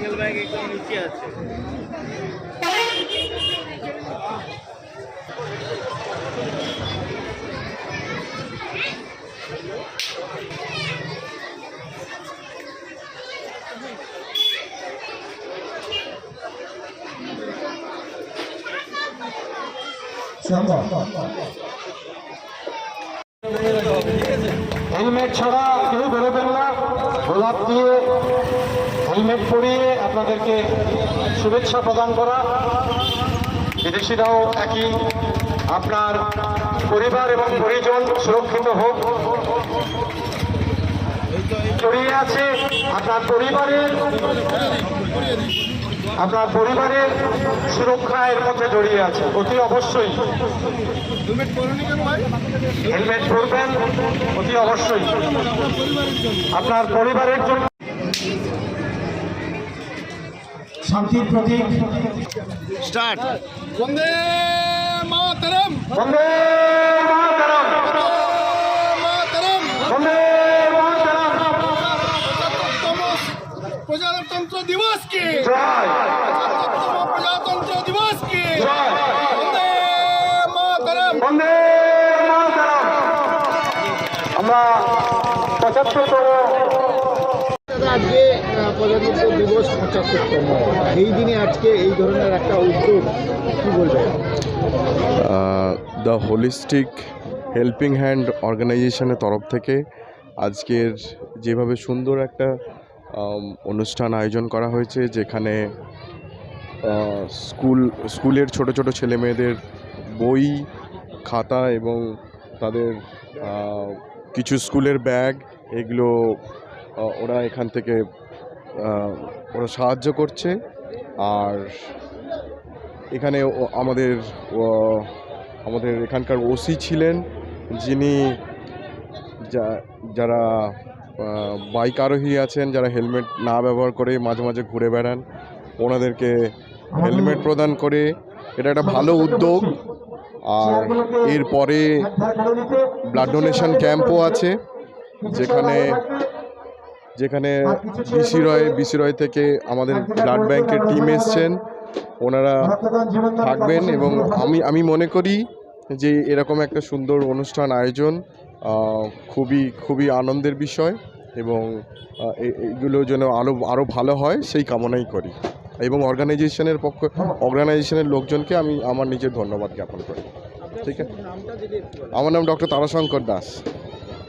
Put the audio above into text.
Single bag একদম নিচে আছে। হেলমেট ছাড়া কেউ দিয়ে হেলমেট পরিয়ে আপনাদেরকে শুভেচ্ছা প্রদান করা। বিদেশিরাও একই। আপনার পরিবার এবং পরিজন সুরক্ষিত হোক। জড়িয়ে আছে আপনার পরিবারের। আপনার পরিবারের সুরক্ষা এর মধ্যে জড়িয়ে আছে। অতি অবশ্যই। হেলমেট পরবেন, অতি অবশ্যই। আপনার পরিবারের জন্য শান্তির প্রতীক স্টার্ট বন্দে মাতরম বন্দে মাতরম মাতরম বন্দে মাতরম প্রজাতন্ত্র দিবস কি জয় প্রজাতন্ত্র দিবস কি জয় বন্দে মাতরম বন্দে মাতরম আমরা পঁচাত্তরতম আজকে আহ, প্রজাতন্ত্র দিবস পঁচাত্তরতম। এই দিনে আজকে এই ধরনের একটা উদ্যোগ, কি বলবেন? দ্য হোলিস্টিক হেল্পিং হ্যান্ড অর্গানাইজেশনের তরফ থেকে আজকের যেভাবে সুন্দর একটা অনুষ্ঠান আয়োজন করা হয়েছে, যেখানে স্কুল, স্কুলের ছোট ছোট ছেলে মেয়েদের বই, খাতা এবং তাদের কিছু স্কুলের ব্যাগ, এগুলো ওরা এখান থেকে ওরা সাহায্য করছে। আর এখানে আমাদের আমাদের এখানকার ওসি ছিলেন। যিনি যারা বাইক আরোহী আছেন, যারা হেলমেট না ব্যবহার করে মাঝে মাঝে ঘুরে বেড়ান, ওনাদেরকে হেলমেট প্রদান করে। এটা একটা ভালো উদ্যোগ। আর এরপরে ব্লাড ডোনেশন ক্যাম্পও আছে, যেখানে যেখানে বিসি রয় বিসি রয় থেকে আমাদের ব্লাড ব্যাংকের টিম এসছেন। ওনারা থাকবেন এবং আমি আমি মনে করি যে এরকম একটা সুন্দর অনুষ্ঠান আয়োজন খুবই খুবই আনন্দের বিষয় এবং এগুলো যেন আরও আরও ভালো হয় সেই কামনাই করি। এবং অর্গানাইজেশনের পক্ষ অর্গানাইজেশনের লোকজনকে আমি আমার নিজের ধন্যবাদ জ্ঞাপন করি। ঠিক আছে? আমার নাম ডক্টর তারাশঙ্কর দাস।